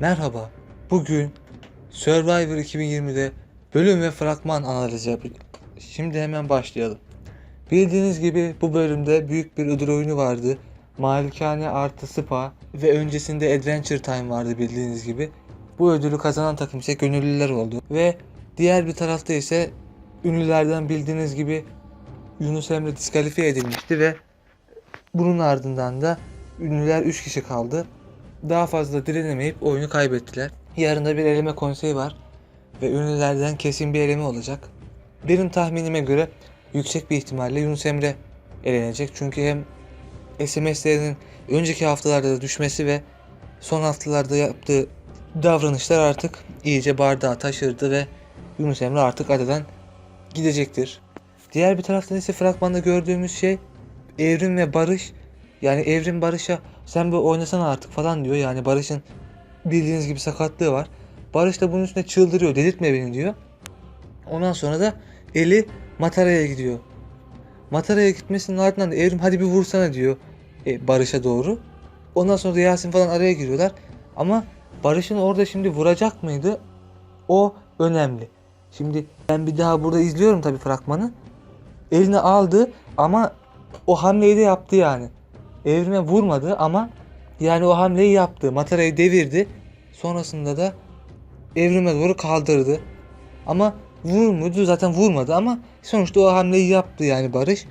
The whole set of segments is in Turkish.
Merhaba. Bugün Survivor 2020'de bölüm ve fragman analizi yapacağız. Şimdi hemen başlayalım. Bildiğiniz gibi bu bölümde büyük bir ödül oyunu vardı. Malikane artı spa ve öncesinde Adventure Time vardı bildiğiniz gibi. Bu ödülü kazanan takım ise gönüllüler oldu. Ve diğer bir tarafta ise ünlülerden bildiğiniz gibi Yunus Emre diskalifiye edilmişti ve bunun ardından da ünlüler 3 kişi kaldı. Daha fazla direnemeyip oyunu kaybettiler. Yarın da bir eleme konseyi var ve ünlülerden kesin bir eleme olacak. Benim tahminime göre yüksek bir ihtimalle Yunus Emre elenecek. Çünkü hem SMS'lerinin önceki haftalarda da düşmesi ve son haftalarda yaptığı davranışlar artık iyice bardağı taşırdı ve Yunus Emre artık adadan gidecektir. Diğer bir taraftan ise fragmanda gördüğümüz şey Evrim ve Barış yani Evrim Barış'a sen bu oynasana artık falan diyor. Yani Barış'ın bildiğiniz gibi sakatlığı var. Barış da bunun üstüne çıldırıyor. Delirtme beni diyor. Ondan sonra da eli Matara'ya gidiyor. Matara'ya gitmesinin ardından da Evrim hadi bir vursana diyor e, Barış'a doğru. Ondan sonra da Yasin falan araya giriyorlar. Ama Barış'ın orada şimdi vuracak mıydı? O önemli. Şimdi ben bir daha burada izliyorum tabii fragmanı. Eline aldı ama o hamleyi de yaptı yani. Evrime vurmadı ama yani o hamleyi yaptı. Matara'yı devirdi. Sonrasında da evrime doğru kaldırdı. Ama vurmadı zaten vurmadı ama sonuçta o hamleyi yaptı yani Barış.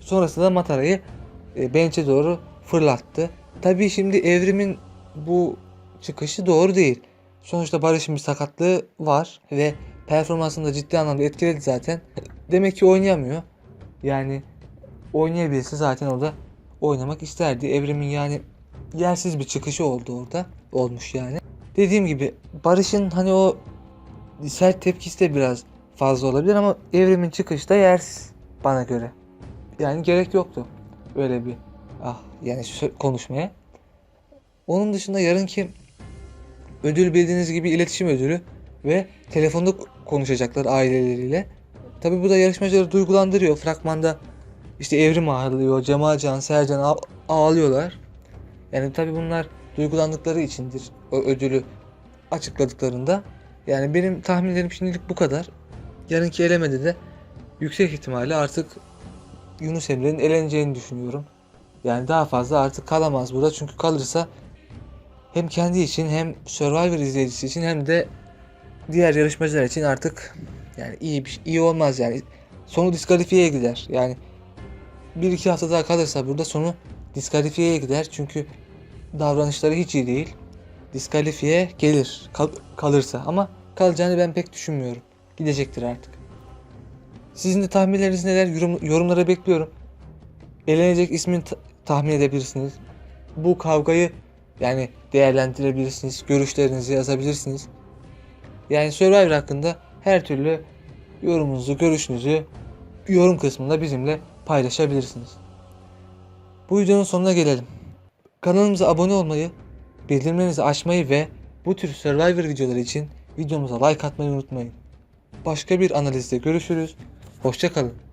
Sonrasında da Matara'yı e, bench'e doğru fırlattı. Tabii şimdi evrimin bu çıkışı doğru değil. Sonuçta Barış'ın bir sakatlığı var ve performansını da ciddi anlamda etkiledi zaten. Demek ki oynayamıyor. Yani oynayabilse zaten orada oynamak isterdi. Evrimin yani yersiz bir çıkışı oldu orada. Olmuş yani. Dediğim gibi Barış'ın hani o sert tepkisi de biraz fazla olabilir ama Evrim'in çıkışı da yersiz bana göre. Yani gerek yoktu öyle bir ah yani konuşmaya. Onun dışında yarınki ödül bildiğiniz gibi iletişim ödülü ve telefonda konuşacaklar aileleriyle. Tabi bu da yarışmacıları duygulandırıyor. Fragmanda işte Evrim ağlıyor, Cemalcan, Sercan ağ- ağlıyorlar. Yani tabi bunlar duygulandıkları içindir o ödülü açıkladıklarında. Yani benim tahminlerim şimdilik bu kadar. Yarınki elemede de yüksek ihtimalle artık Yunus Emre'nin eleneceğini düşünüyorum. Yani daha fazla artık kalamaz burada çünkü kalırsa hem kendi için hem Survivor izleyicisi için hem de diğer yarışmacılar için artık yani iyi bir iyi olmaz yani. Sonu diskalifiyeye gider. Yani bir iki hafta daha kalırsa burada sonu diskalifiyeye gider. Çünkü davranışları hiç iyi değil. Diskalifiye gelir kal- kalırsa ama kalacağını ben pek düşünmüyorum. Gidecektir artık. Sizin de tahminleriniz neler? Yorum, yorumlara bekliyorum. Elenecek ismini ta- tahmin edebilirsiniz. Bu kavgayı yani değerlendirebilirsiniz. Görüşlerinizi yazabilirsiniz. Yani Survivor hakkında her türlü yorumunuzu, görüşünüzü yorum kısmında bizimle paylaşabilirsiniz. Bu videonun sonuna gelelim. Kanalımıza abone olmayı, bildirimlerinizi açmayı ve bu tür Survivor videoları için videomuza like atmayı unutmayın. Başka bir analizde görüşürüz. Hoşçakalın.